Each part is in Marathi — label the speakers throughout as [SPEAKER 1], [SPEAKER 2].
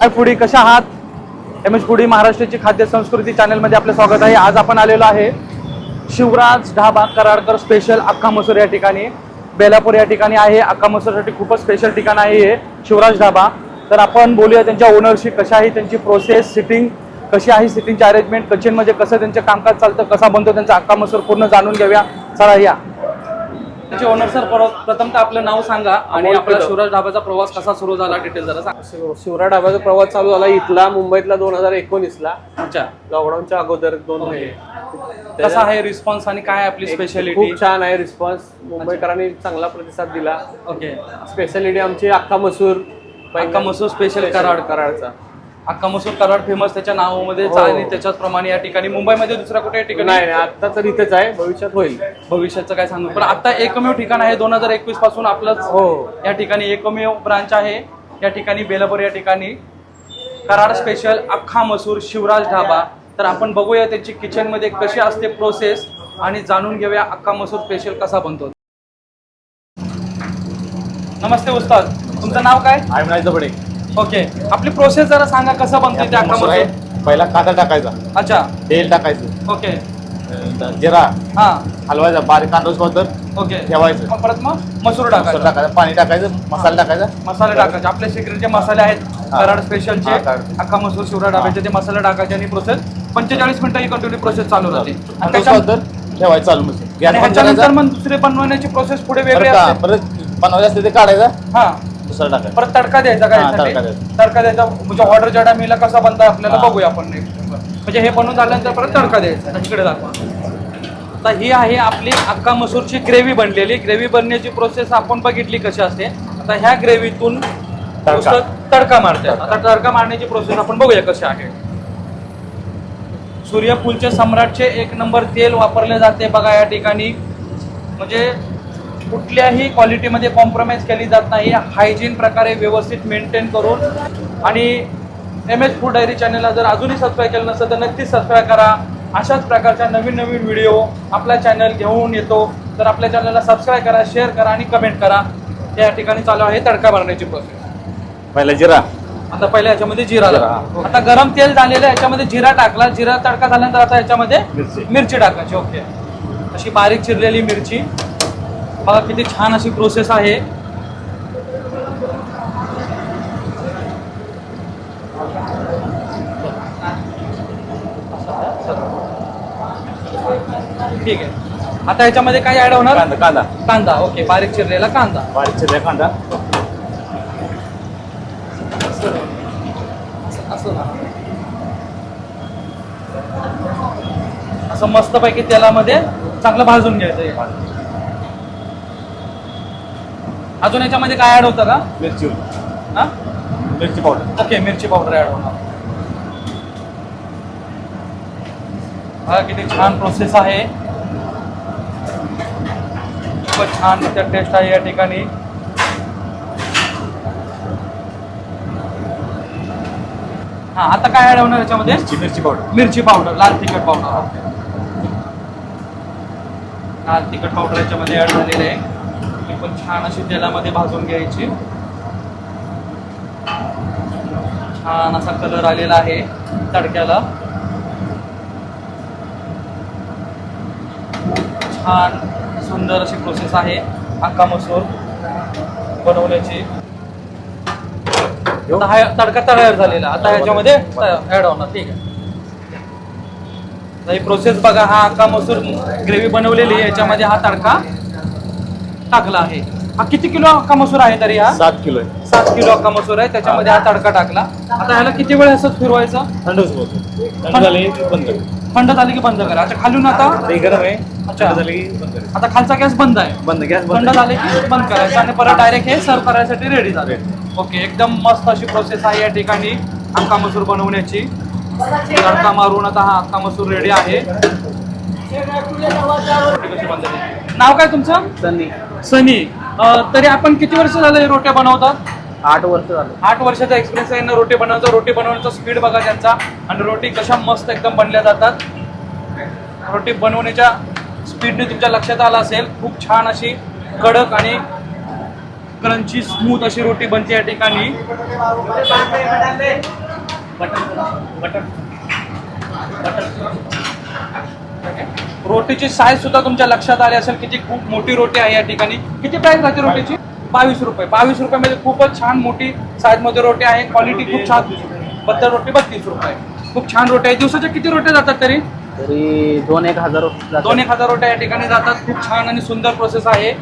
[SPEAKER 1] हाय फुडी कशा आहात? एम एस फुडी महाराष्ट्राची खाद्य संस्कृती चॅनलमध्ये आपलं स्वागत आहे. आज आपण आलेलो आहे शिवराज ढाबा कराडकर स्पेशल अख्खा मसूर या ठिकाणी. बेलापूर या ठिकाणी आहे. अख्खा मसूरसाठी खूपच स्पेशल ठिकाण आहे हे शिवराज ढाबा. तर आपण बोलूया त्यांच्या ओनरशी कशा आहे त्यांची प्रोसेस सिटिंग कशी आहे सिटिंगची अरेंजमेंट किचनमध्ये कसं त्यांचं कामकाज चालतं कसा बनतो त्यांचा अख्खा मसूर पूर्ण जाणून घेऊया. चला या. त्याचे ओनर सर प्रथमतः आपलं नाव सांगा आणि आपला. शिवराज ढाबाचा प्रवास कसा सुरू झाला डिटेल जरा सांगा.
[SPEAKER 2] शिव- शिवराज ढाब्याचा प्रवास चालू झाला इथला मुंबईतला दोन हजार एकोणीस ला
[SPEAKER 1] अच्छा.
[SPEAKER 2] लॉकडाऊनच्या अगोदर दोन. महिने.
[SPEAKER 1] कसा आहे रिस्पॉन्स आणि काय आपली स्पेशालिटी
[SPEAKER 2] खूप छान आहे रिस्पॉन्स मुंबईकरांनी चांगला प्रतिसाद दिला.
[SPEAKER 1] ओके.
[SPEAKER 2] स्पेशालिटी आमची अख्खा मसूर.
[SPEAKER 1] अख्खा मसूर स्पेशल कराड
[SPEAKER 2] कराडचा.
[SPEAKER 1] अख्खा मसूर कराड फेमस त्याच्या नावामध्ये
[SPEAKER 2] हो.
[SPEAKER 1] आणि त्याच्याच प्रमाणे या ठिकाणी. मुंबईमध्ये दुसऱ्या कुठे
[SPEAKER 2] नाही
[SPEAKER 1] ठिकाणी?
[SPEAKER 2] नाही, आता तर इथेच आहे. भविष्यात होईल.
[SPEAKER 1] भविष्याचं काय सांगू? पण आता एकमेव ठिकाण आहे दोन हजार एकवीसपासून आपलंच
[SPEAKER 2] हो.
[SPEAKER 1] या ठिकाणी. एकमेव ब्रांच आहे. या ठिकाणी बेलापूर या ठिकाणी. कराड स्पेशल अख्खा मसूर शिवराज ढाबा. तर आपण बघूया त्याची किचनमध्ये कशी असते प्रोसेस आणि जाणून घेऊया अख्खा मसूर स्पेशल कसा बनतो. नमस्ते उस्ताद. तुमचं नाव काय?
[SPEAKER 3] आयमनाय जबडे
[SPEAKER 1] ओके आपली प्रोसेस जरा सांगा कसं बनते
[SPEAKER 3] मसूर पहिला कांदा टाकायचा.
[SPEAKER 1] अच्छा.
[SPEAKER 3] तेल टाकायचं.
[SPEAKER 1] ओके
[SPEAKER 3] अं, जिरा.
[SPEAKER 1] हा.
[SPEAKER 3] हलवायचा बारीक कांदा तर
[SPEAKER 1] ओके
[SPEAKER 3] ठेवायचं.
[SPEAKER 1] मग परत मग मसूर
[SPEAKER 3] मसूर
[SPEAKER 1] टाकायचा.
[SPEAKER 3] टाकायचं. पाणी टाकायचं. मसाला टाकायचा.
[SPEAKER 1] मसाले टाकायचे. आपले सिक्रेट जे मसाले आहेत.
[SPEAKER 3] हा.
[SPEAKER 1] कराड स्पेशलचे
[SPEAKER 3] हा, कराड.
[SPEAKER 1] अख्खा मसूर शिवरा डाब्याचे ते मसाले टाकायचे आणि प्रोसेस पंचेचाळीस मिनिटं ही कंटिन्यू प्रोसेस चालू राहते. आणि त्याच्या-
[SPEAKER 3] तर ठेवायचं चालू मसूर
[SPEAKER 1] आणि
[SPEAKER 3] गॅस बंद
[SPEAKER 1] ह्याच्यानंतर
[SPEAKER 3] करायचा.
[SPEAKER 1] मग दुसरे बनवण्याची प्रोसेस पुढे वेगळी
[SPEAKER 3] परत का-
[SPEAKER 1] असते.
[SPEAKER 3] परत बनवायचं असते ते काढायचा.
[SPEAKER 1] हा.
[SPEAKER 3] दुसरा टाकायचा.
[SPEAKER 1] परत तडका द्यायचा काय?
[SPEAKER 3] हा? तडका द्यायचा.
[SPEAKER 1] तडका द्यायचा. म्हणजे ऑर्डर जडा मिला कसा बनता आपल्याला
[SPEAKER 3] हा.
[SPEAKER 1] बघूया आपण next. म्हणजे हे बनवून झाल्यानंतर परत तडका द्यायचा. आता इकडे दाखवा. आता ही आहे आपली अख्खा मसूरची ग्रेव्ही बनलेली. ग्रेव्ही बनण्याची प्रोसेस आपण बघितली कशी असते. आता ह्या ग्रेव्हीतून
[SPEAKER 3] तडका.
[SPEAKER 1] तडका मारते आता तडका मारण्याची प्रोसेस आपण बघूया कशी आहे. सूर्यफूलचे सम्राटचे एक नंबर तेल वापरले जाते बघा या ठिकाणी. म्हणजे कुठल्याही क्वालिटीमध्ये कॉम्प्रोमाइज केली जात नाही. हायजीन प्रकारे व्यवस्थित मेंटेन करून आणि एम एच फूड डायरी चॅनलला जर अजूनही सबस्क्राईब केलं नसेल तर नक्कीच सबस्क्राईब करा. अशाच प्रकारच्या नवीन नवीन व्हिडिओ आपला चॅनल घेऊन येतो. तर आपल्या चॅनलला सबस्क्राईब करा शेअर करा आणि कमेंट करा. या ठिकाणी चालू आहे तडका मारण्याची प्रोसेस
[SPEAKER 3] पहिला जिरा.
[SPEAKER 1] आता पहिल्या याच्यामध्ये जिरा. आता गरम तेल झालेलं याच्यामध्ये जिरा टाकला. जिरा तडका झाल्यानंतर आता याच्यामध्ये.
[SPEAKER 3] मिरची
[SPEAKER 1] टाकायची. ओके. अशी बारीक चिरलेली मिरची. बघा किती छान अशी प्रोसेस आहे. ठीक आहे. आता याच्यामध्ये काय ऍड होणार?
[SPEAKER 3] कांदा कांदा.
[SPEAKER 1] कांदा. ओके बारीक चिरलेला कांदा.
[SPEAKER 3] बारीक चिरलेला कांदा.
[SPEAKER 1] असं मस्तपैकी तेलामध्ये चांगलं भाजून घ्यायचं हे. अजून याच्यामध्ये काय ऍड होतं का?
[SPEAKER 3] मिरची.
[SPEAKER 1] हा?
[SPEAKER 3] मिरची पावडर
[SPEAKER 1] ओके मिरची पावडर ऍड होणार. हा किती छान प्रोसेस आहे. खूपच छान टेस्ट आहे या ठिकाणी. हा आता काय ऍड होणार याच्यामध्ये?
[SPEAKER 3] मिरची पावडर
[SPEAKER 1] मिरची पावडर लाल तिखट पावडर लाल तिखट पावडर याच्यामध्ये ऍड झालेली आहे. ती पण छान अशी तेलामध्ये भाजून घ्यायची. छान असा कलर आलेला आहे तडक्याला. छान सुंदर अशी प्रोसेस आहे अख्खा मसूर बनवण्याची. हा तडका तयार झालेला. आता ह्याच्यामध्ये ऍड होणार ठीक आहे. ही प्रोसेस बघा हा अख्खा मसूर ग्रेव्ही बनवलेली याच्यामध्ये हा तडका टाकला आहे. हा किती किलो अख्खा मसूर आहे तरी हा?
[SPEAKER 3] सात किलो आहे.
[SPEAKER 1] सात किलो अख्खा मसूर आहे. त्याच्यामध्ये हा तडका टाकला. आता ह्याला किती वेळ असंच फिरवायचं?
[SPEAKER 3] बोलतो थंड झाले की बंद कर.
[SPEAKER 1] थंड झाली की बंद करा. अच्छा खालून आता
[SPEAKER 3] ते गरम आहे.
[SPEAKER 1] अच्छा.
[SPEAKER 3] थंड झाले की बंद करायचं.
[SPEAKER 1] आता खालचा गॅस बंद आहे.
[SPEAKER 3] बंद गॅस
[SPEAKER 1] थंड
[SPEAKER 3] बंद
[SPEAKER 1] झाले की बंद करायचं आणि परत डायरेक्ट हे सर्व करायसाठी रेडी झाले. ओके एकदम मस्त अशी प्रोसेस आहे या ठिकाणी. अख्खा मसूर बनवण्याची. तडका मारून आता हा अख्खा मसूर रेडी आहे? नाव काय तुमचं?
[SPEAKER 2] सनी.
[SPEAKER 1] सनी. अं, तरी आपण किती वर्ष झालं हे रोट्या बनवतात?
[SPEAKER 2] आठ वर्ष झालं.
[SPEAKER 1] आठ वर्षाचा एक्सपिरियन्स आहे ना रोटी बनवण्याचा रोटी बनवण्याचा स्पीड बघा त्यांचा. आणि रोटी कशा मस्त एकदम बनल्या जातात. रोटी बनवण्याच्या स्पीडने तुमच्या लक्षात आलं असेल खूप छान अशी कडक आणि क्रंची स्मूथ अशी रोटी बनते या ठिकाणी. रोटीची साईज सुद्धा तुमच्या लक्षात आली असेल की ती खूप मोठी रोटी आहे या ठिकाणी. किती प्राइस राहते रोटीची? बावीस रुपये. बावीस रुपयामध्ये खूपच छान मोठी साईजमध्ये रोटी आहे. क्वालिटी खूप छानबद्दल रोटी बत्तीस रुपये. खूप छान रोटी आहे. दिवसाच्या किती रोट्या जातात तरी?
[SPEAKER 2] तरी दोन एक हजार
[SPEAKER 1] दोन एक हजार रोट्या या ठिकाणी जातात. खूप छान आणि सुंदर प्रोसेस आहे.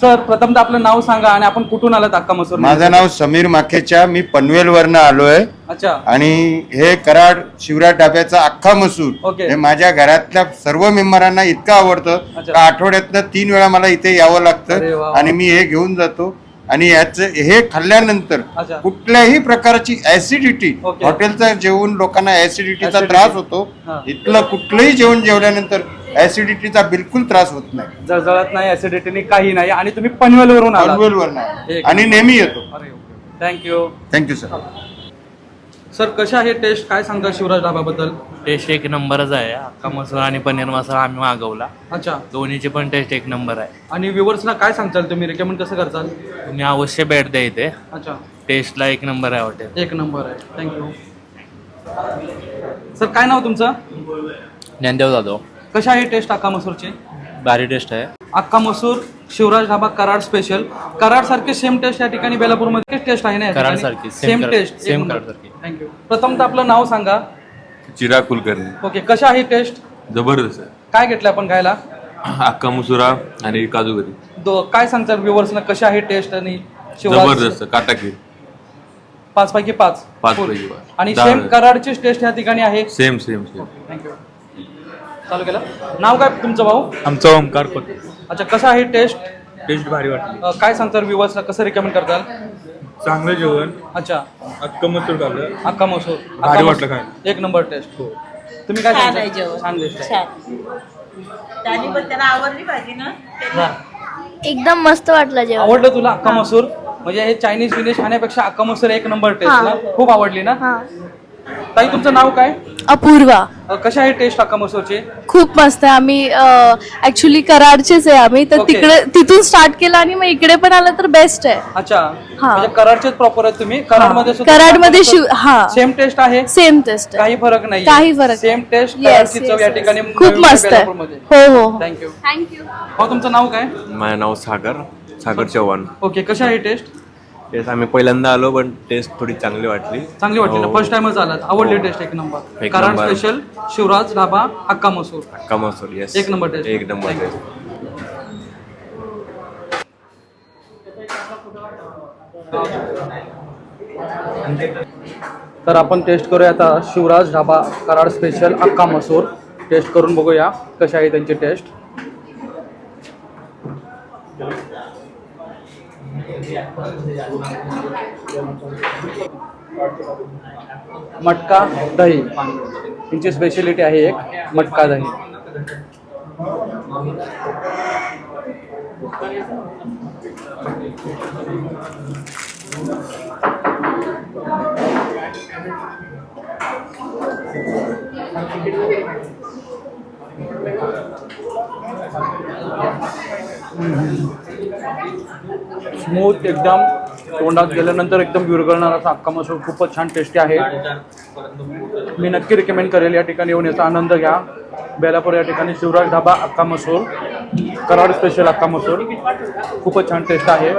[SPEAKER 1] सर प्रथमतः आपलं नाव सांगा आणि आपण कुठून आलात अक्का मसूर
[SPEAKER 4] माझं नाव समीर माखेच्या मी पनवेलवरनं आलोय
[SPEAKER 1] अच्छा
[SPEAKER 4] आणि हे कराड शिवराज डाब्याचा अख्खा मसूर. हे माझ्या घरातल्या सर्व मेंबरांना इतकं आवडतं
[SPEAKER 1] अच्छा.
[SPEAKER 4] का आठवड्यातनं तीन वेळा मला इथे यावं
[SPEAKER 1] अरे वा
[SPEAKER 4] लागतं. आणि मी हे घेऊन जातो आणि याचं हे खाल्ल्यानंतर. कुठल्याही प्रकारची ऍसिडिटी
[SPEAKER 1] ओके.
[SPEAKER 4] हॉटेलचं जेवण लोकांना ऍसिडिटीचा
[SPEAKER 1] Acidity.
[SPEAKER 4] त्रास होतो
[SPEAKER 1] हा.
[SPEAKER 4] इथलं कुठलंही जेवण जेवल्यानंतर ऍसिडिटीचा बिलकुल त्रास होत नाही.
[SPEAKER 1] जळजळत नाही ऍसिडिटीने काही नाही आणि तुम्ही पनवेलवरून आलात.
[SPEAKER 4] पनवेलवर
[SPEAKER 1] एक
[SPEAKER 4] आणि नेहमी येतो.
[SPEAKER 1] अरे थँक्यू
[SPEAKER 4] थँक्यू सर
[SPEAKER 1] सर कशा आहे टेस्ट? काय सांगता शिवराज ढाबाबद्दल
[SPEAKER 5] टेस्ट एक नंबरच आहे. अख्खा मसाला आणि पनीर मसाला आम्ही मागवला.
[SPEAKER 1] अच्छा.
[SPEAKER 5] दोन्हीची पण टेस्ट एक नंबर आहे.
[SPEAKER 1] आणि व्ह्युअर्सला काय सांगताल? तुम्ही रेकमेंड कसं करताल?
[SPEAKER 5] तुम्ही अवश्य भेट द्या इथे.
[SPEAKER 1] अच्छा.
[SPEAKER 5] टेस्टला एक नंबर आहे हॉटेल
[SPEAKER 1] एक नंबर आहे. थँक्यू सर काय नाव तुमचं?
[SPEAKER 5] ज्ञानदेव जाधव.
[SPEAKER 1] कशा आहे टेस्ट अक्का मसूरची?
[SPEAKER 5] भारी टेस्ट आहे.
[SPEAKER 1] अक्का मसूर शिवराज ढाबा कराड स्पेशल कराड सारखे सेम टेस्ट या ठिकाणी बेलापूरमध्ये टेस्ट आहे ना
[SPEAKER 5] कराडसारखी, same
[SPEAKER 1] same
[SPEAKER 5] Karad-
[SPEAKER 1] taste
[SPEAKER 5] same कराडसारखी.
[SPEAKER 1] थँक्यू प्रथमतः आपलं नाव सांगा.
[SPEAKER 3] चिराग कुलकर्णी.
[SPEAKER 1] ओके कशा आहे टेस्ट
[SPEAKER 3] जबरदस्त आहे.
[SPEAKER 1] काय घेतलं आपण खायला?
[SPEAKER 3] अक्का मुसुरा आणि काजूगरी
[SPEAKER 1] दो काय सांगतात व्ह्युअर्सना कशा आहे टेस्ट आणि
[SPEAKER 3] जबरदस्त काटाकीर
[SPEAKER 1] पाच पैकी पाच.
[SPEAKER 3] पाच. पैकी पाच.
[SPEAKER 1] आणि
[SPEAKER 3] दहा
[SPEAKER 1] सेम. कराडचीच टेस्ट या ठिकाणी आहे.
[SPEAKER 3] सेम सेम सेम
[SPEAKER 1] थँक्यू चालू केलं नाव काय तुमचं भाऊ?
[SPEAKER 3] आमचा ओमकार कोट
[SPEAKER 1] अच्छा कसं आहे टेस्ट?
[SPEAKER 3] टेस्ट भारी वाटली.
[SPEAKER 1] अं, काय सांगतात व्ह्युअर्सना कसं रिकमेंड करताल?
[SPEAKER 3] चांगलं जेवण.
[SPEAKER 1] अच्छा.
[SPEAKER 3] अक्का मसूर खाल्लं.
[SPEAKER 1] अक्का मसूर.
[SPEAKER 3] भारी वाटलं
[SPEAKER 1] मसूर. एक नंबर टेस्ट. तुम्ही काय
[SPEAKER 6] छान आहे
[SPEAKER 1] सांगता
[SPEAKER 6] जेवण.
[SPEAKER 1] छान
[SPEAKER 6] त्यांनी पण त्याला आवडली पाहिजे ना? त्यांनी
[SPEAKER 7] एकदम मस्त वाटलं जेवण.
[SPEAKER 1] आवडलं तुला अक्का मसूर? म्हणजे हे चायनीज विनेश खाण्यापेक्षा अक्का मसूर एक नंबर टेस्ट
[SPEAKER 7] हा.
[SPEAKER 1] ना? खूप आवडली ना?
[SPEAKER 7] हा.
[SPEAKER 1] ताई तुमचं नाव काय?
[SPEAKER 8] अपूर्वा.
[SPEAKER 1] अं, कशी आहे टेस्ट अक्का मसूरची?
[SPEAKER 8] खूप मस्त आहे. आम्ही ऍक्च्युली कराडचेच आहे आम्ही. तर
[SPEAKER 1] Okay.
[SPEAKER 8] तिकडे तिथून स्टार्ट केलं आणि मग इकडे पण आलं तर बेस्ट आहे.
[SPEAKER 1] अच्छा.
[SPEAKER 8] हा.
[SPEAKER 1] म्हणजे कराडचेच प्रॉपर आहेत तुम्ही. कराडमध्ये
[SPEAKER 8] कराडमध्ये शिव हा.
[SPEAKER 1] सेम टेस्ट आहे.
[SPEAKER 8] सेम टेस्ट
[SPEAKER 1] काही फरक नाही
[SPEAKER 8] काही फरक
[SPEAKER 1] सेम टेस्ट कराडची चव या. ठिकाणी
[SPEAKER 8] खूप मस्त आहे. हो हो हो.
[SPEAKER 1] थँक्यू
[SPEAKER 7] थँक्यू
[SPEAKER 1] हो तुमचं नाव काय?
[SPEAKER 9] माझं नाव सागर. सागर चव्हाण.
[SPEAKER 1] ओके कशी आहे टेस्ट?
[SPEAKER 9] तेच आम्ही पहिल्यांदा आलो पण टेस्ट थोडी चांगली वाटली.
[SPEAKER 1] चांगली वाटली ना?
[SPEAKER 9] हो.
[SPEAKER 1] फर्स्ट टाइमच आलात आवडली टेस्ट एक नंबर
[SPEAKER 9] एक
[SPEAKER 1] Karad
[SPEAKER 9] number.
[SPEAKER 1] Special Shivraj Dhaba Akka Masur.
[SPEAKER 9] Akka Masur yes
[SPEAKER 1] एक नंबर टेस्ट
[SPEAKER 9] एक नंबर
[SPEAKER 1] Thank you.
[SPEAKER 9] टेस्ट
[SPEAKER 1] तर आपण टेस्ट करूया आता शिवराज ढाबा कराड स्पेशल अक्का मसूर. टेस्ट करून बघूया कशी आहे त्यांची टेस्ट मटका दही. यांची स्पेशलिटी आहे एक मटका दही. स्मूथ एकदम तोंडात गेल्यानंतर एकदम विरघळणारा असा अख्खा मसूर खूपच छान टेस्टी आहे. मी नक्की रिकमेंड करेल या ठिकाणी येऊन याचा आनंद घ्या. बेलापूर या ठिकाणी शिवराज ढाबा अख्खा मसूर. कराड स्पेशल अक्का मसूर. खूपच छान टेस्ट आहे.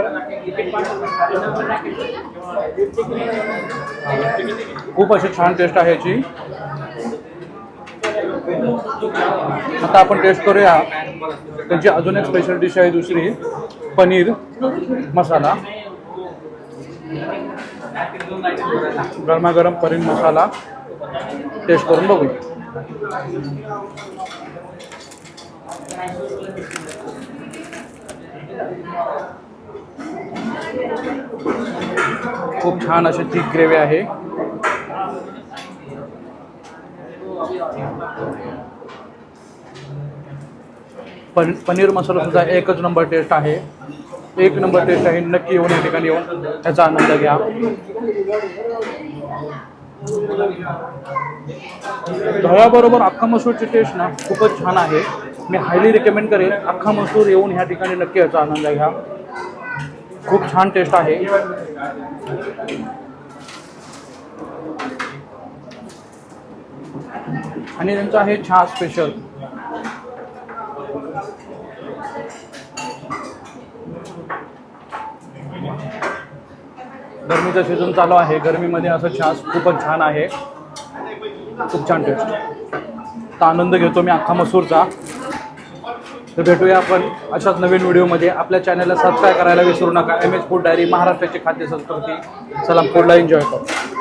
[SPEAKER 1] खूप अशी छान टेस्ट आहे याची. आता आपण टेस्ट करूया त्यांची अजून एक स्पेशल डिश आहे दुसरी पनीर मसाला. गरमागरम पनीर मसाला. टेस्ट करून बघू खूप छान अशी थिक ग्रेव्ही आहे. पन पनीर मसाला सुद्धा एकच नंबर टेस्ट आहे. एक नंबर टेस्ट आहे. नक्की येऊन या ठिकाणी येऊन त्याचा आनंद घ्या. दह्याबरोबर अख्खा मसूरची टेस्ट ना खूपच छान आहे. मी हायली रिकमेंड करेन. अख्खा मसूर येऊन ह्या ठिकाणी नक्की याचा आनंद घ्या. खूप छान टेस्ट आहे. आणि त्यांचं आहे चहा स्पेशल गरमीचा सीझन चालू आहे. गरमीमध्ये असं चहा खूपच छान आहे. खूप छान टेस्ट तर आनंद घेतो मी अख्खा मसूरचा. तर भेटूया आपण अशाच नवीन व्हिडिओमध्ये. आपल्या चॅनलला सबस्क्राईब करायला विसरू नका. एम एच फूड डायरी महाराष्ट्राची खाद्य संस्कृती चला फूडला एन्जॉय करू.